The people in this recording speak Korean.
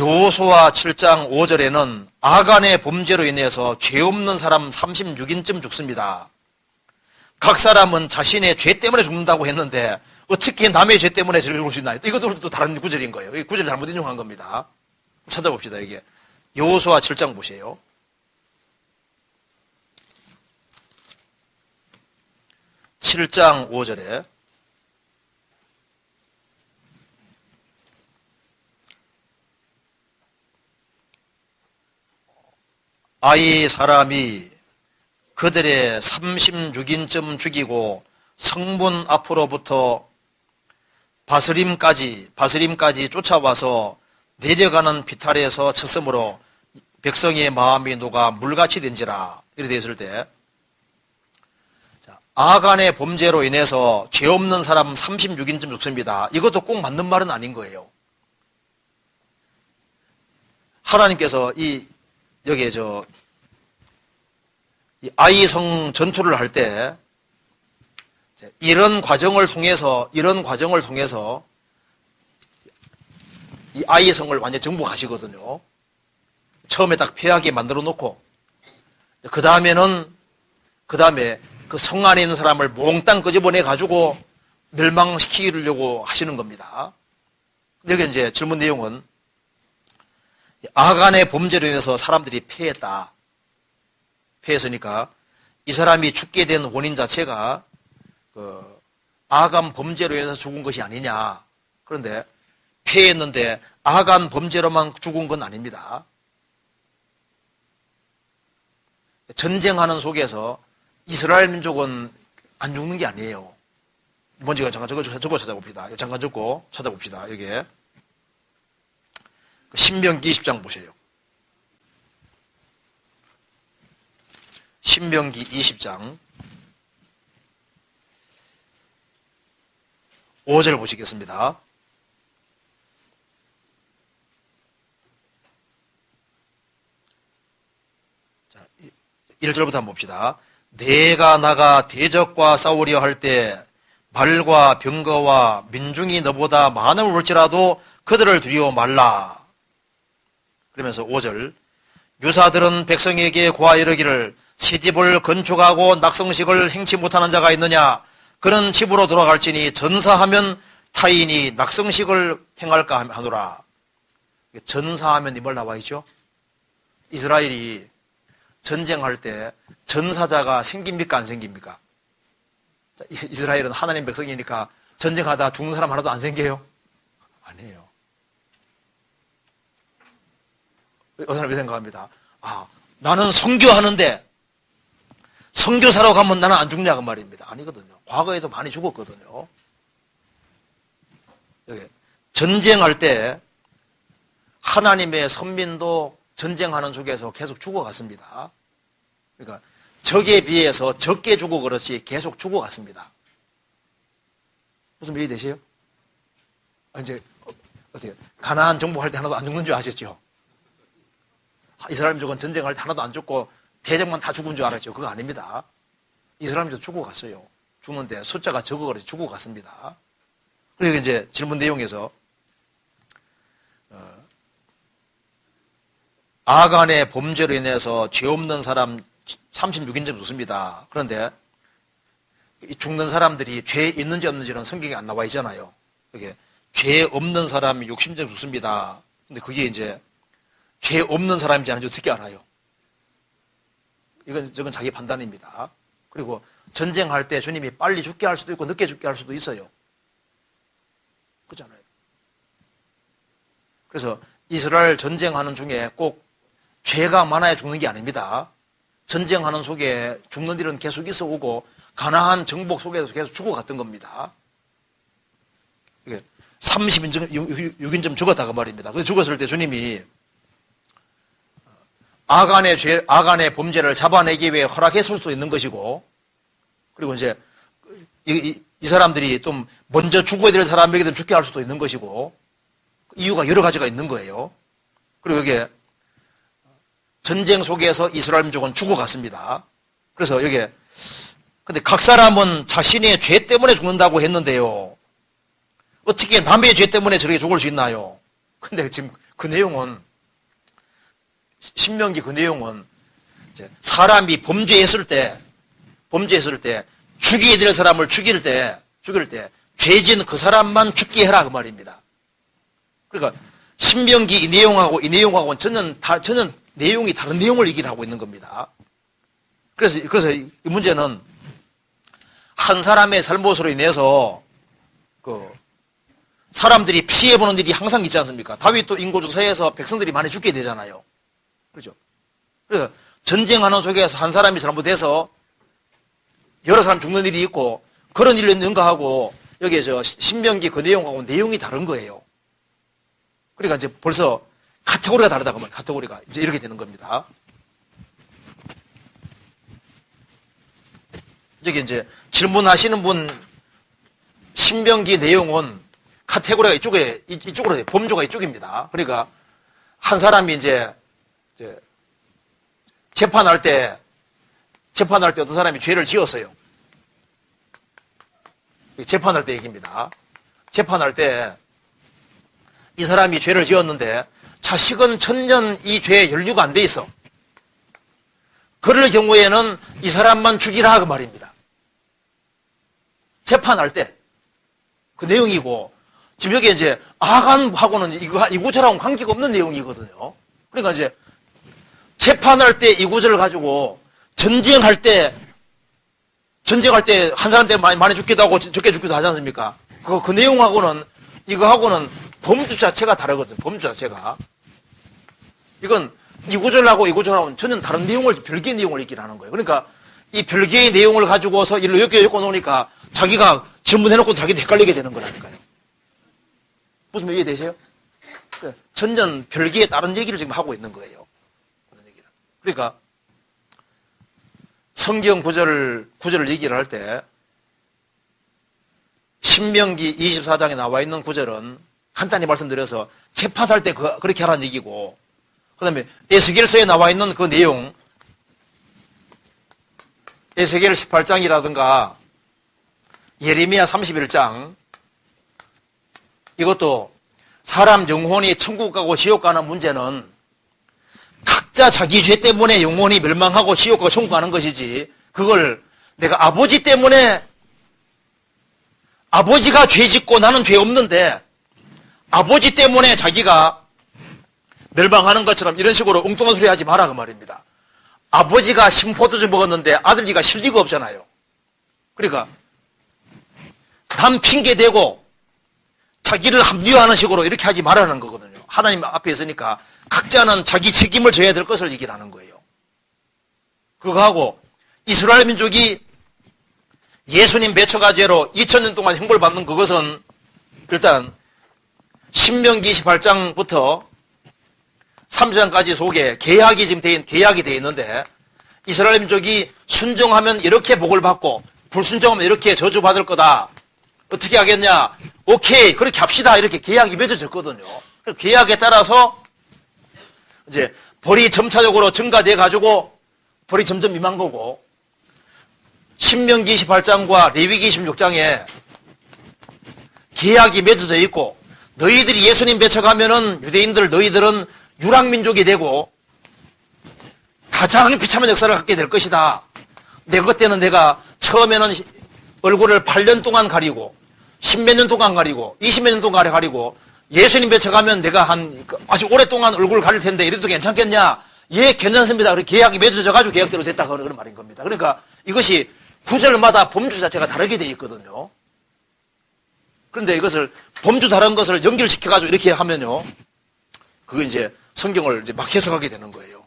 여호수아 7장 5절에는 아간의 범죄로 인해서 죄 없는 사람 36인쯤 죽습니다. 각 사람은 자신의 죄 때문에 죽는다고 했는데 어떻게 남의 죄 때문에 죽을 수 있나요? 이것도 또 다른 구절인 거예요. 이 구절 잘못 인용한 겁니다. 찾아봅시다. 이게 여호수아 7장 보세요. 7장 5절에 아이 사람이 그들의 36인쯤 죽이고 성문 앞으로부터 바스림까지 바스림까지 쫓아와서 내려가는 비탈에서 쳤으므로 백성의 마음이 녹아 물같이 된지라 이렇게 되었을 때 자, 아간의 범죄로 인해서 죄 없는 사람 36인쯤 죽습니다. 이것도 꼭 맞는 말은 아닌 거예요. 하나님께서 이 여기에 저 아이성 전투를 할 때 이런 과정을 통해서 이런 과정을 통해서 이 아이성을 완전 정복하시거든요. 처음에 딱 패하게 만들어 놓고 그 다음에는 그 다음에 그 성 안에 있는 사람을 몽땅 끄집어내 가지고 멸망시키려고 하시는 겁니다. 여기 이제 질문 내용은 아간의 범죄로 인해서 사람들이 패했다. 패했으니까 이 사람이 죽게 된 원인 자체가 그 아간 범죄로 인해서 죽은 것이 아니냐. 그런데 패했는데 아간 범죄로만 죽은 건 아닙니다. 전쟁하는 속에서 이스라엘 민족은 안 죽는 게 아니에요. 먼저 잠깐 저거, 저거 찾아봅시다. 잠깐 적고 찾아봅시다. 여기에. 신명기 20장 보세요. 신명기 20장 5절 보시겠습니다. 자, 1절부터 한번 봅시다. 내가 나가 대적과 싸우려 할 때 말과 병거와 민중이 너보다 많음을 볼지라도 그들을 두려워 말라. 그러면서 5절. 유사들은 백성에게 고하 이르기를 시집을 건축하고 낙성식을 행치 못하는 자가 있느냐? 그런 집으로 돌아갈지니 전사하면 타인이 낙성식을 행할까 하노라. 전사하면 이 말 나와 있죠? 이스라엘이 전쟁할 때 전사자가 생깁니까? 안 생깁니까? 이스라엘은 하나님 백성이니까 전쟁하다 죽는 사람 하나도 안 생겨요? 아니에요 어느 사람이 생각합니다. 아, 나는 성교하는데 성교사로 가면 나는 안 죽냐 그 말입니다. 아니거든요. 과거에도 많이 죽었거든요. 여기 전쟁할 때 하나님의 선민도 전쟁하는 속에서 계속 죽어갔습니다. 그러니까 적에 비해서 적게 죽어 그렇지 계속 죽어갔습니다. 무슨 얘기 되세요? 아, 이제 어떻게 가나안 정복할 때 하나도 안 죽는 줄 아셨죠? 이스라엘 민족은 전쟁할 때 하나도 안 죽고 대적만 다 죽은 줄 알았죠. 그거 아닙니다. 이스라엘 민족 죽어갔어요. 죽는데 숫자가 적어가지고 죽어갔습니다. 그리고 이제 질문 내용에서 어, 아간의 범죄로 인해서 죄 없는 사람 36인점 죽습니다. 그런데 죽는 사람들이 죄 있는지 없는지는 성경에 안 나와 있잖아요. 그게 죄 없는 사람이 60점 죽습니다. 근데 그게 이제 죄 없는 사람인지 아닌지 어떻게 알아요? 이건, 저건 자기 판단입니다. 그리고 전쟁할 때 주님이 빨리 죽게 할 수도 있고 늦게 죽게 할 수도 있어요. 그렇잖아요. 그래서 이스라엘 전쟁하는 중에 꼭 죄가 많아야 죽는 게 아닙니다. 전쟁하는 속에 죽는 일은 계속 있어 오고 가나안 정복 속에서 계속 죽어갔던 겁니다. 이게 30인점 죽었다가 말입니다. 그래서 죽었을 때 주님이 아간의 죄, 아간의 범죄를 잡아내기 위해 허락했을 수도 있는 것이고, 그리고 이제 이, 이, 이 사람들이 좀 먼저 죽어야 될 사람에게 좀 죽게 할 수도 있는 것이고, 이유가 여러 가지가 있는 거예요. 그리고 여기에 전쟁 속에서 이스라엘 민족은 죽어갔습니다. 그래서 여기에 근데 각 사람은 자신의 죄 때문에 죽는다고 했는데요. 어떻게 남의 죄 때문에 저렇게 죽을 수 있나요? 근데 지금 그 내용은 신명기 그 내용은 사람이 범죄했을 때 범죄했을 때 죽이게 될 사람을 죽일 때 죽일 때 죄진 그 사람만 죽게 해라 그 말입니다. 그러니까 신명기 이 내용하고 이 내용하고는 전혀 다 전혀 내용이 다른 내용을 얘기를 하고 있는 겁니다. 그래서 그래서 이 문제는 한 사람의 잘못으로 인해서 그 사람들이 피해보는 일이 항상 있지 않습니까? 다윗도 인고조사에서 백성들이 많이 죽게 되잖아요. 그렇죠? 그래서 전쟁하는 속에서 한 사람이 잘못해서 여러 사람 죽는 일이 있고 그런 일을 능가하고 여기에 저 신명기 그 내용하고 내용이 다른 거예요. 그러니까 이제 벌써 카테고리가 다르다 그러면 카테고리가 이제 이렇게 되는 겁니다. 여기 이제 질문하시는 분 신명기 내용은 카테고리가 이쪽에 이- 이쪽으로 돼요. 범조가 이쪽입니다. 그러니까 한 사람이 이제 재판할 때 재판할 때 어떤 사람이 죄를 지었어요. 재판할 때 얘기입니다. 재판할 때 이 사람이 죄를 지었는데 자식은 천년 이 죄에 연루가 안 돼 있어. 그럴 경우에는 이 사람만 죽이라 그 말입니다. 재판할 때 그 내용이고 지금 여기 이제 아간하고는 이거 이구절하고는 관계가 없는 내용이거든요. 그러니까 이제 재판할 때 이 구절을 가지고 전쟁할 때 전쟁할 때 한 사람 때 많이, 많이 죽기도 하고 적게 죽기도 하지 않습니까? 그, 그 내용하고는 이거하고는 범주 자체가 다르거든요. 범주 자체가. 이건 이 구절하고 이 구절하고는 전혀 다른 내용을 별개의 내용을 얘기를 하는 거예요. 그러니까 이 별개의 내용을 가지고서 일로 이렇게 엮어 놓으니까 자기가 질문해 놓고 자기도 헷갈리게 되는 거라니까요. 무슨 말 이해 되세요? 그 전혀 별개의 다른 얘기를 지금 하고 있는 거예요. 그러니까 성경 구절을, 구절을 얘기를 할 때, 신명기 24장에 나와 있는 구절은 간단히 말씀드려서 재판할 때 그, 그렇게 하라는 얘기고, 그 다음에 에스겔서에 나와 있는 그 내용, 에스겔 18장이라든가 예레미야 31장, 이것도 사람 영혼이 천국 가고 지옥 가는 문제는 각자 자기 죄 때문에 영혼이 멸망하고 지옥 가고 천국 가는 것이지 그걸 내가 아버지 때문에 아버지가 죄 짓고 나는 죄 없는데 아버지 때문에 자기가 멸망하는 것처럼 이런 식으로 엉뚱한 소리 하지 마라 그 말입니다. 아버지가 심포도주 먹었는데 아들지가 실 리가 없잖아요. 그러니까 남 핑계 대고 자기를 합리화하는 식으로 이렇게 하지 말라는 거거든요. 하나님 앞에 있으니까 각자는 자기 책임을 져야 될 것을 얘기를 하는 거예요. 그거하고 이스라엘 민족이 예수님 배처가 죄로 2000년 동안 형벌 받는 그것은 일단 신명기 28장부터 3장까지 속에 계약이 지금 돼, 계약이 돼 있는데 이스라엘 민족이 순종하면 이렇게 복을 받고 불순종하면 이렇게 저주받을 거다. 어떻게 하겠냐? 오케이 그렇게 합시다 이렇게 계약이 맺어졌거든요. 그 계약에 따라서 이제 벌이 점차적으로 증가돼 가지고 벌이 점점 임한 거고 신명기 28장과 레위기 26장에 계약이 맺어져 있고 너희들이 예수님 배척하면은 유대인들 너희들은 유랑민족이 되고 가장 비참한 역사를 갖게 될 것이다. 내 그때는 내가 처음에는 얼굴을 8년 동안 가리고 10몇 년 동안 가리고 20몇 년 동안 가리고 예수님 배척하면 내가 한 아주 오랫동안 얼굴을 가릴 텐데 이래도 괜찮겠냐? 예, 괜찮습니다. 그렇게 계약이 맺어져 가지고 계약대로 됐다 그런 말인 겁니다. 그러니까 이것이 구절마다 범주 자체가 다르게 돼 있거든요. 그런데 이것을 범주 다른 것을 연결시켜 가지고 이렇게 하면요. 그거 이제 성경을 이제 막 해석하게 되는 거예요.